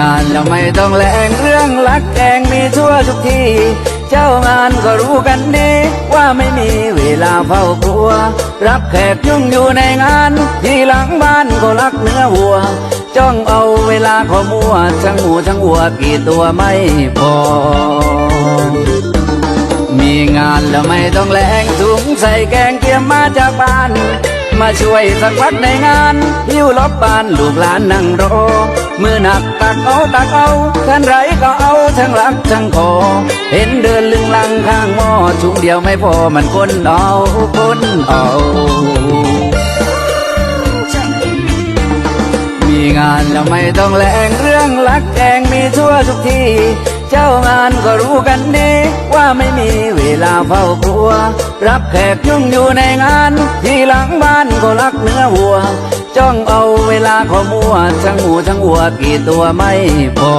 งานแล้วไม่ต้องแลงเรื่องลักแกงมีทั่วทุกทีเจ้างานก็รู้กันดี ว่าไม่มีเวลาเฝ้าครัว รับแขกยุ่งอยู่ในงาน ที่หลังบ้านก็รักเนื้อวัว จ้องเอาเวลาขอมัว ทั้งหมูทั้งวัวกี่ตัวไม่พอมีงานแล้วไม่ต้องแลงถุงใส่แกงเตรียมมาจากบ้าน มาช่วยสักพักในงานหิ้วลบบ้านลูกหลานนั่งรอ มือหนักตักเอาตักเอาท่านไรก็เอาทั้งรักทั้งขอ เห็นเดินลึงลังข้างหม้อถุงเดียวไม่พอมันคนเอาคนเอามีงานแล้วไม่ต้องแลงเรื่องลักแกงมีทั่วทุกที่ เจ้างานก็รู้กันดี ว่าไม่มีเวลาเฝ้าครัว รับแขกยุ่งอยู่ในงาน ที่หลังบ้านก็รักเนื้อวัว จ้องเอาเวลาขอมัว ทั้งหมูทั้งวัวกี่ตัวไม่พอ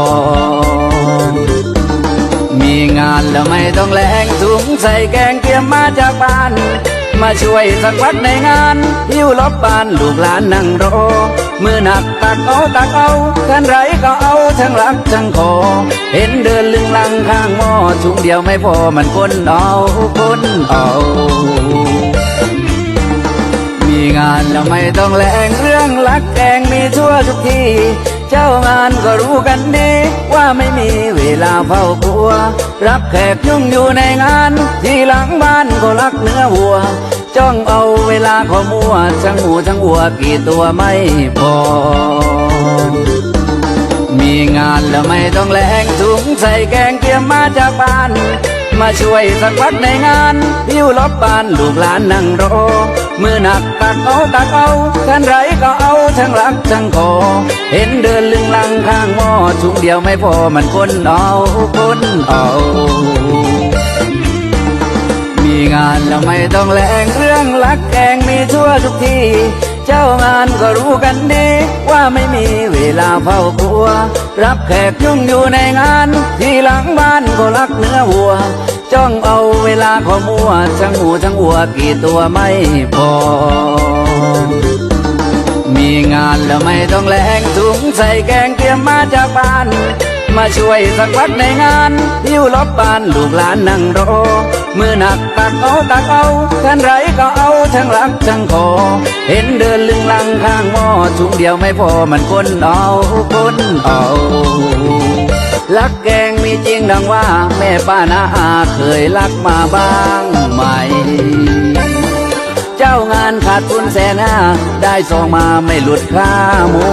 มีงานแล้วไม่ต้องแลงถุงใส่แกงเตรียมมาจากบ้าน มาช่วยสักพักในงานหิ้วลบบ้านลูกหลานนั่งรอ มือหนักตักเอาตักเอาท่านไรก็เอาทั้งรักทั้งขอ เห็นเดินลึงลังข้างหม้อถุงเดียวไม่พอมันคนเอาคนเอามีงานแล้วไม่ต้องแรงเรื่องรักแกงมีทั่วทุกที่ เจ้างานก็รู้กันดี ว่าไม่มีเวลาเฝ้าครัว รับแขกยุ่งอยู่ในงาน ที่หลังบ้านก็รักเนื้อวัว จ้องเอาเวลาขอมัวทั้งหมูทั้งวัวกี่ตัวไม่พอ มีงานแล้วไม่ต้องแลงถุงใส่แกงเตรียมมาจากบ้าน มาช่วยสักพักในงานหิ้วลบบ้านลูกหลานนั่งรอ มือหนักตักเอาตักเอาท่านไรก็เอาทั้งรักทั้งขอเห็นเดินลึงลังข้างหม้อถุงเดียวไม่พอมันคนเอาคนเอามีงานแล้วไม่ต้องแลงเรื่องลักแกงมีทั่วทุกที่ เจ้างานก็รู้กันดี ว่าไม่มีเวลาเฝ้าครัว รับแขกยุ่งอยู่ในงาน ที่หลังบ้านก็รักเนื้อวัว จ้องเอาเวลาขอมัวทั้งหมูทั้งวัวกี่ตัวไม่พอ มีงานแล้วไม่ต้องแลงถุงใส่แกงเตรียมมาจากบ้าน มาช่วยสักพักในงานหิ้วลบบ้านลูกหลานนั่งรอ มือหนักตักเอาตักเอาท่านไรก็เอาทั้งรักทั้งขอ เห็นเดินลึงลังข้างหม้อถุงเดียวไม่พอมันคนเอาคนเอาลักแกงมีจริงดังว่า แม่ป้านาอาเคยลักมาบ้างไหม เจ้างานขาดทุนแสนห้าได้ซองมาไม่หลุดค่าหมู